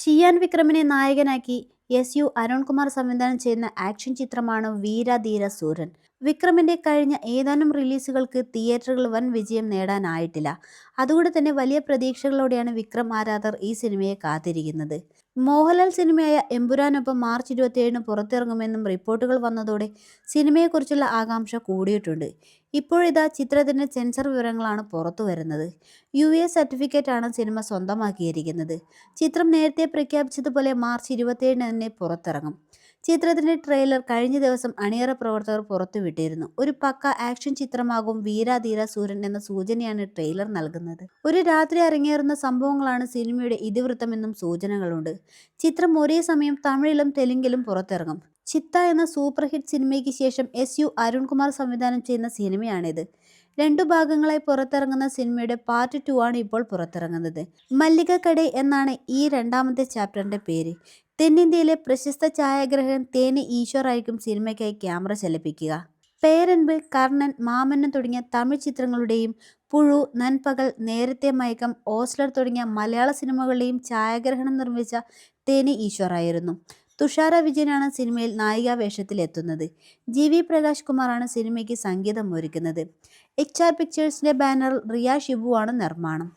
ചിയാൻ വിക്രമിനെ നായകനാക്കി S U Arunkumar സംവിധാനം ചെയ്യുന്ന ആക്ഷൻ ചിത്രമാണ് വീരധീര സൂരൻ. വിക്രമിന്റെ കഴിഞ്ഞ ഏതാനും റിലീസുകൾക്ക് തിയേറ്ററുകൾ വൻ വിജയം നേടാനായിട്ടില്ല. അതുകൊണ്ട് തന്നെ വലിയ പ്രതീക്ഷകളോടെയാണ് വിക്രം ആരാധർ ഈ സിനിമയെ കാത്തിരിക്കുന്നത്. മോഹൻലാൽ സിനിമയായ എമ്പുരാനൊപ്പം മാർച്ച് ഇരുപത്തിയേഴിന് പുറത്തിറങ്ങുമെന്നും റിപ്പോർട്ടുകൾ വന്നതോടെ സിനിമയെക്കുറിച്ചുള്ള ആകാംക്ഷ കൂടിയിട്ടുണ്ട്. ഇപ്പോഴിതാ ചിത്രത്തിന്റെ സെൻസർ വിവരങ്ങളാണ് പുറത്തു വരുന്നത്. യു എ സർട്ടിഫിക്കറ്റ് ആണ് സിനിമ സ്വന്തമാക്കിയിരിക്കുന്നത്. ചിത്രം നേരത്തെ പ്രഖ്യാപിച്ചതുപോലെ മാർച്ച് ഇരുപത്തിയേഴിന് തന്നെ പുറത്തിറങ്ങും. ചിത്രത്തിന്റെ ട്രെയിലർ കഴിഞ്ഞ ദിവസം അണിയറ പ്രവർത്തകർ പുറത്തുവിട്ടിരുന്നു ഒരു പക്ക ആക്ഷൻ ചിത്രമാകും വീരാധീര സൂര്യൻ എന്ന സൂചനയാണ് ട്രെയിലർ നൽകുന്നത്. ഒരു രാത്രി അരങ്ങേറുന്ന സംഭവങ്ങളാണ് സിനിമയുടെ ഇതിവൃത്തമെന്നും സൂചനകളുണ്ട്. ചിത്രം ഒരേ സമയം തമിഴിലും തെലുങ്കിലും പുറത്തിറങ്ങും. ചിത്ത എന്ന സൂപ്പർ ഹിറ്റ് സിനിമയ്ക്ക് ശേഷം എസ് യു അരുൺകുമാർ സംവിധാനം ചെയ്യുന്ന സിനിമയാണിത്. രണ്ടു ഭാഗങ്ങളായി പുറത്തിറങ്ങുന്ന സിനിമയുടെ പാർട്ട് ടു ആണ് ഇപ്പോൾ പുറത്തിറങ്ങുന്നത്. മല്ലികക്കടെ എന്നാണ് ഈ രണ്ടാമത്തെ ചാപ്റ്ററിന്റെ പേര്. തെന്നിന്ത്യയിലെ പ്രശസ്ത ഛായാഗ്രഹകൻ തേനി ഈശ്വറായിരിക്കും സിനിമയ്ക്കായി ക്യാമറ ചലിപ്പിക്കുക. പേരൻപ് കർണൻ മാമന്നൻ തുടങ്ങിയ തമിഴ് ചിത്രങ്ങളുടെയും പുഴു നൻപകൽ നേരത്തെ മയക്കം ഓസ്ലർ തുടങ്ങിയ മലയാള സിനിമകളുടെയും ഛായാഗ്രഹണം നിർമ്മിച്ച തേനി ഈശ്വറായിരുന്നു. തുഷാര വിജയനാണ് സിനിമയിൽ നായികാ വേഷത്തിൽ എത്തുന്നത് ജി വി പ്രകാശ് കുമാറാണ് സിനിമയ്ക്ക് സംഗീതം ഒരുക്കുന്നത് എച്ച് ആർ പിക്ചേഴ്സിന്റെ ബാനറിൽ റിയ ഷിബുവാണ് നിർമ്മാണം.